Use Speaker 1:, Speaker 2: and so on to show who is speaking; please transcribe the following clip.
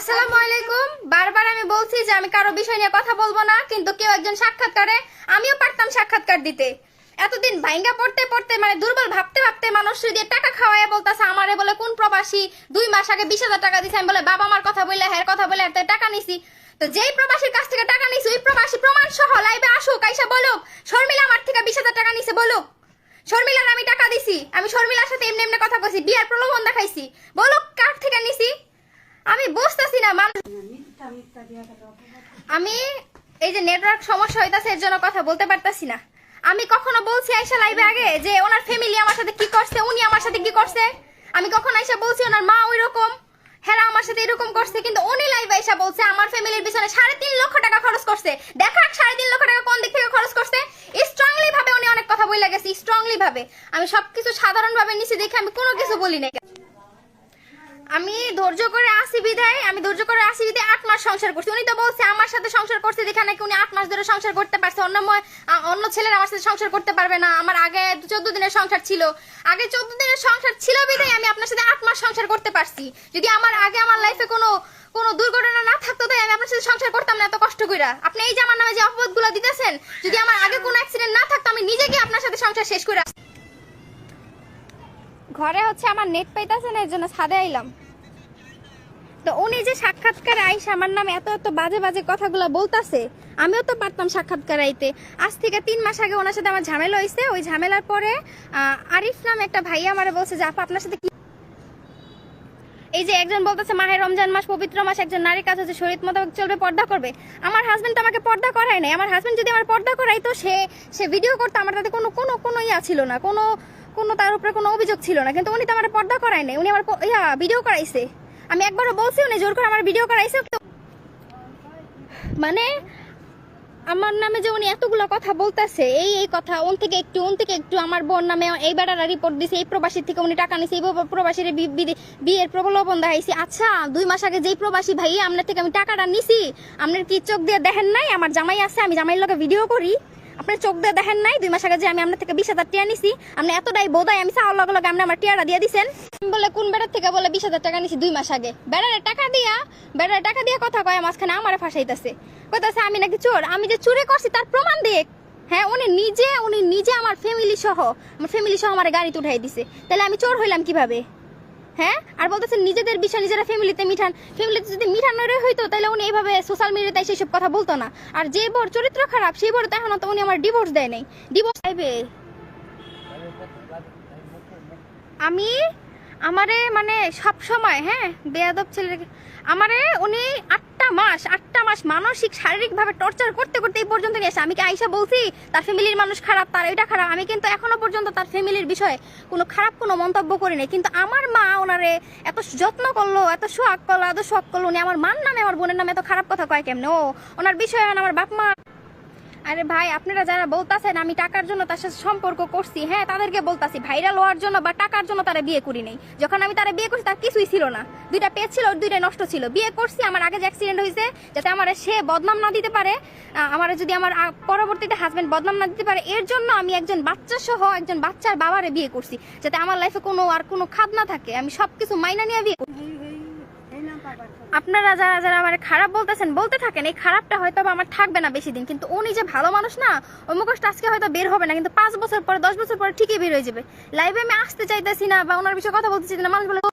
Speaker 1: আসসালামু আলাইকুম। বারবার আমি বলছি যে আমি কারও বিষয় নিয়ে কথা বলব না, কিন্তু কেউ একজন সাক্ষাৎকারে আমিও পারতাম সাক্ষাৎকার দিতে। এতদিন ভাইঙ্গা পড়তে পড়তে মানে দুর্বল ভাবতে ভাবতে মানুষ দিয়ে টাকা খাওয়ায় বলতেছে, আমারে বলে কোন প্রবাসী দুই মাস আগে বিশ হাজার টাকা দিছে? আমি বলে, বাবা মার কথা বললে হ্যাঁ কথা বলে এত টাকা নিছি। তো যেই প্রবাসীর কাছ থেকে টাকা নিছি, ওই প্রবাসী প্রমাণ সহ লাইভে আসুক, আইসা বলুক, শর্মিলা আমার থেকে বিশ হাজার টাকা নিছে, বলুক। শর্মিলার আমি টাকা দিছি, আমি শর্মিলার সাথে এমনি এমনি কথা কইছি বিয়ার প্রলোভন দেখাইছি, বলুক কার থেকে নিছি? আমি বুঝতেছি না আমি এই যে নেটওয়ার্ক সমস্যা হইতাছে, এর জন্য কথা বলতে পারতাছি না। আমি কখনো বলছি আইসা লাইভে আগে যে ওনার ফ্যামিলি আমার সাথে কি করছে, উনি আমার সাথে কি করছে? আমি কখন আইসা বলছি ওনার মা ওই রকম হ্যাঁ আমার সাথে এরকম করছে, কিন্তু উনি লাইভে আইসা বলছে আমার ফ্যামিলির পিছনে সাড়ে তিন লক্ষ টাকা খরচ করছে। দেখা সাড়ে তিন লক্ষ টাকা কোন দিক থেকে খরচ করছে। স্ট্রংলি ভাবে উনি অনেক কথা বলে গেছে স্ট্রংলি ভাবে। আমি সবকিছু সাধারণ ভাবে নিচে দেখে আমি কোনো কিছু বলি নাই। আমি ধৈর্য করে আসি বিধায়, আমি ধৈর্য করে আসি বিধায় আট মাস সংসার করছি। উনি তো বলছে, আমার সাথে সংসার করছে দেখে নাকি উনি আট মাস ধরে সংসার করতে পারছে। অন্য অন্য ছেলেরা আমার সাথে সংসার করতে পারবে না। আমার আগে চোদ্দ দিনের সংসার ছিল। আগে চোদ্দ দিনের সংসার ছিল বিধায় আমি আপনার সাথে আট মাস সংসার করতে পারছি। যদি আমার আগে আমার লাইফে কোনো কোনো দুর্ঘটনা না থাকতো তাই আমি আপনার সাথে সংসার করতাম না এত কষ্ট কইরা। আপনি এই যে আমার নামে যে অপবাদগুলো দিতেছেন, যদি আমার আগে কোনো অ্যাক্সিডেন্ট না থাকতো, আমি নিজে গিয়ে আপনার সাথে সংসার শেষ করে আসতাম। ঘরে হচ্ছে আমার নেট পাইতেছে না, এর জন্য ছাদে আইলাম। তো উনি যে সাক্ষাৎকার আইস আমার নামে এত এত বাজে বাজে কথাগুলো বলতাছে, আমিও তো পারতাম সাক্ষাৎকার আইতে। আজ থেকে তিন মাস আগে ওনার সাথে আমার ঝামেলা হয়েছে ওই ঝামেলার পরে আরিফ নামে একটা ভাই আমারে বলছে যে, আপা, আপনার সাথে কি এই যে একজন বলতেছে, মাহে রমজান মাস, পবিত্র মাস, একজন নারীর কাছে হচ্ছে শরীর মোতাবেক চলবে, পর্দা করবে। আমার হাজবেন্ড তো আমাকে পর্দা করায় নাই। আমার হাজবেন্ড যদি আমার পর্দা করাই তো সে সে ভিডিও করতো, আমার তাতে কোনো কোনো কোনো ইয়া ছিল না। কোনো কোনো তার উপরে কোনো অভিযোগ ছিল না। কিন্তু উনি তো আমার পর্দা করায় নাই। উনি আমার ইয়া ভিডিও করাইছে। আমি একবারও বলছি, উনি জোর করে আমার ভিডিও করাইছে। মানে আমার নামে যে উনি এতগুলো কথা বলতেছে, এই এই কথা উন থেকে একটু উন থেকে একটু আমার বোন নামে এই বেড়ারা রিপোর্ট দিছে, এই প্রবাসীর থেকে উনি টাকা নিছে, এই প্রবাসীর বিয়ের প্রবলবন দেখাইছি। আচ্ছা দুই মাস আগে যেই প্রবাসী ভাই আপনার থেকে আমি টাকাটা নিছি, আপনার কি চোখ দিয়ে দেখেন নাই? আমার জামাই আছে, আমি জামাইয়ের লগে ভিডিও করি। আপনার চোখ দিয়ে দেখেন নাই? দুই মাস আগে যে আমি আপনার থেকে বিশ হাজার টিয়া নিছি, আপনি এতটাই বোধাই, আমি চাওয়ার লগে লগে আপনি আমার টিয়াটা দিয়ে দিছেন। বলে কোন বেড়ার থেকে বলে বিশ হাজার টাকা নিছি দুই মাস আগে? বেড়ারে টাকা দিয়া, বেড়ারে টাকা দিয়া কথা কয়, মাঝখানে আমারে ফাঁসাইতেছে। কইতাছে, আমি নাকি চোর? আমি যে চুরি করছি তার প্রমাণ দিয়ে হ্যাঁ উনি নিজে উনি নিজে আমার ফ্যামিলি সহ, আমার ফ্যামিলি সহ আমার গাড়িতে উঠাই দিছে। তাহলে আমি চোর হইলাম কীভাবে? হ্যাঁ? আর বলতেছে, নিজেদের বিষয়, নিজেরা ফ্যামিলিতে মিঠান। ফ্যামিলিতে যদি মিঠানোরে হইতো তাহলে উনি এইভাবে সোশ্যাল মিডিয়াতে সেসব কথা বলতো না। আর যে বর চরিত্র খারাপ, সেই বর তখন তো উনি আমার ডিভোর্স দেয় নাই। ডিভোর্স চাইবে আমি আমারে মানে সব সময় হ্যাঁ বেয়াদব ছেলে আমারে উনি আটটা মাস আটটা মাস মানসিক, শারীরিকভাবে টর্চার করতে করতে এই পর্যন্ত নিয়ে আসে। আমি কি আইসা বলছি? তার ফ্যামিলির মানুষ খারাপ, তার এটা খারাপ। আমি কিন্তু এখনও পর্যন্ত তার ফ্যামিলির বিষয়ে কোনো খারাপ কোনো মন্তব্য করি নাই। কিন্তু আমার মা ওনারে এত যত্ন করল, এত সোহাগ করল এত শখ করল, উনি আমার মান নামে আমার বোনের নামে এত খারাপ কথা কয় কেমনে? ও, ওনার বিষয়ে আমার বাপ মা আরে ভাই, আপনারা যারা বলতাছেন আমি টাকার জন্য তার সাথে সম্পর্ক করছি হ্যাঁ তাদেরকে বলতাছি, ভাইরাল হওয়ার জন্য বা টাকার জন্য তারা বিয়ে করি নাই। যখন আমি তারা বিয়ে করছি, তার কিছুই ছিল না। দুইটা পেজ ছিল দুইটা নষ্ট ছিল। বিয়ে করছি, আমার আগে যে অ্যাক্সিডেন্ট হয়েছে, যাতে আমার সে বদনাম না দিতে পারে আমার যদি আমার পরবর্তীতে হাজব্যান্ড বদনাম না দিতে পারে, এর জন্য আমি একজন বাচ্চা সহ একজন বাচ্চার বাবারে বিয়ে করছি, যাতে আমার লাইফে কোনো আর কোনো খাদ না থাকে। আমি সবকিছু মাইনা নিয়ে বিয়ে। আপনারা যারা যারা আমার খারাপ বলতেছেন, বলতে থাকেন, এই খারাপটা হয়তো আমার থাকবে না বেশি দিন। কিন্তু উনি যে ভালো মানুষ না, ওই মুখোশটা আজকে হয়তো বের হবে না। কিন্তু পাঁচ বছর পরে, দশ বছর পরে ঠিকই বের হয়ে যাবে। লাইভে আমি আসতে চাইতেছি না বা ওনার বিষয়ে কথা বলতে চাইছি না, মানুষ বলে